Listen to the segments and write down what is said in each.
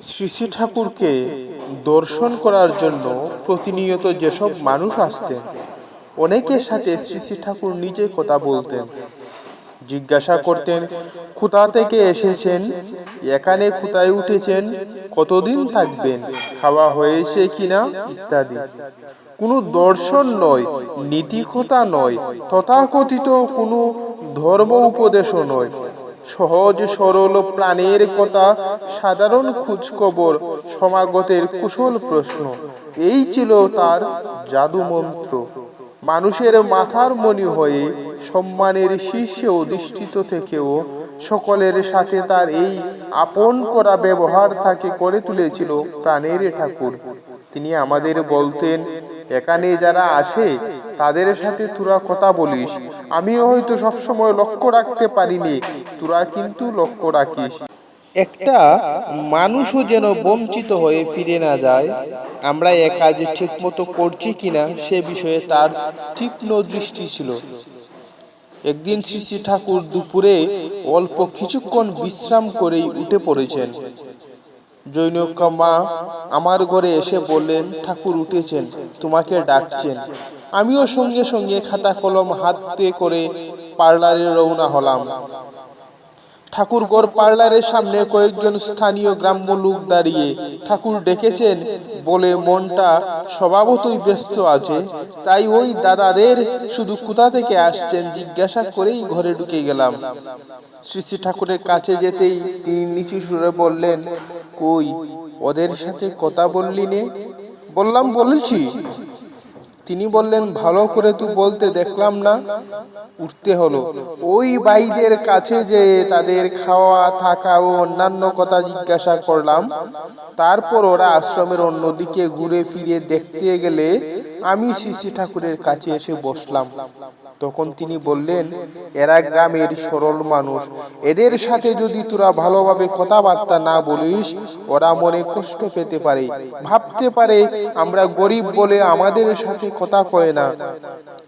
শ্রী ঠাকুরকে দর্শন করার জন্য প্রতিনিয়ত যেসব মানুষ আসতেন, অনেকের সাথে শ্রী শ্রী ঠাকুর নিজে কথা বলতেন। জিজ্ঞাসা করতেন কোথা থেকে এসেছেন? এখানে কোথায় উঠেছেন? কতদিন থাকবেন? খাওয়া হয়েছে কিনা? ইত্যাদি। কোনো দর্শন নয়, নীতিকথা নয়, তথাকথিত কোনো ধর্ম উপদেশও নয়। সহজ সরল প্রাণের কথা সাধারণ খোঁজখবর, সমাগতের কুশল প্রশ্ন। এই ছিল তার জাদু মন্ত্র। মানুষের মাথার মনি হয়ে সম্মানের শীর্ষে অধিষ্ঠিত থেকেও সকলের সাথে তার এই আপন করা ব্যবহার তাকে করে তুলেছিল প্রাণের ঠাকুর। তিনি আমাদের বলতেন, এখানে যারা আসে, তাদের সাথে তোরা কথা বলিস। আমিও হয়তো সবসময় লক্ষ্য রাখতে পারিনি। তোরা কিন্তু লক্ষ্য রাখিস। একটা মানুষও যেন বঞ্চিত হয়ে ফিরে না যায়, আমরা এ কাজ ঠিকমতো করছি কিনা সে বিষয়ে তার তীক্ষ্ণ দৃষ্টি ছিল। একদিন শ্রী ঠাকুর দুপুরে অল্প কিছুক্ষণ বিশ্রাম করেই উঠে পড়েছেন। জৈনকা মা আমার ঘরে এসে বললেন, ঠাকুর উঠেছেন, তোমাকে ডাকছেন। আমিও সঙ্গে সঙ্গে খাতা কলম হাতে করে পার্লারে রওনা হলাম। ঠাকুরগড় পার্লারের সামনে কয়েকজন স্থানীয় গ্রাম্য লোক দাঁড়িয়ে ঠাকুর ডেকেছেন বলে মনটা স্বভাবতই ব্যস্ত আছে। তাই ওই দাদাদের শুধু কোথা থেকে আসছেন জিজ্ঞাসা করেই ঘরে ঢুকে গেলাম। শ্রী শ্রী ঠাকুরের কাছে যেতেই তিনি নিচু সুরে বললেন, কই, ওদের সাথে কথা বললি নে? বললাম, বলেছি। তিনি বললেন, ভালো করে তু বলতে দেখলাম না, উঠতে হলো। ওই বাইদের কাছে যে তাদের খাওয়া, থাকা ও অন্যান্য কথা জিজ্ঞাসা করলাম। তারপর ওরা আশ্রমের অন্যদিকে ঘুরে ফিরে দেখতে গেলে আমি শ্রী ঠাকুরের কাছে এসে বসলাম। তখন তিনি বললেন, এরা গ্রামের সরল মানুষ। এদের সাথে যদি তোরা ভালোভাবে কথাবার্তা না বলিস, ওরা মনে কষ্ট পেতে পারে। ভাবতে পারে আমরা গরিব বলে আমাদের সাথে কথা কয় না।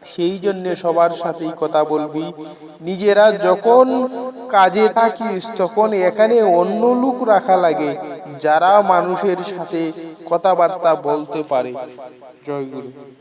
সেই জন্য সবার সাথেই কথা বলবি। নিজেরা যখন কাজে থাকিস, তখন এখানে অন্য লোক রাখা লাগে, যারা মানুষের সাথে কথাবার্তা বলতে পারে। 教育。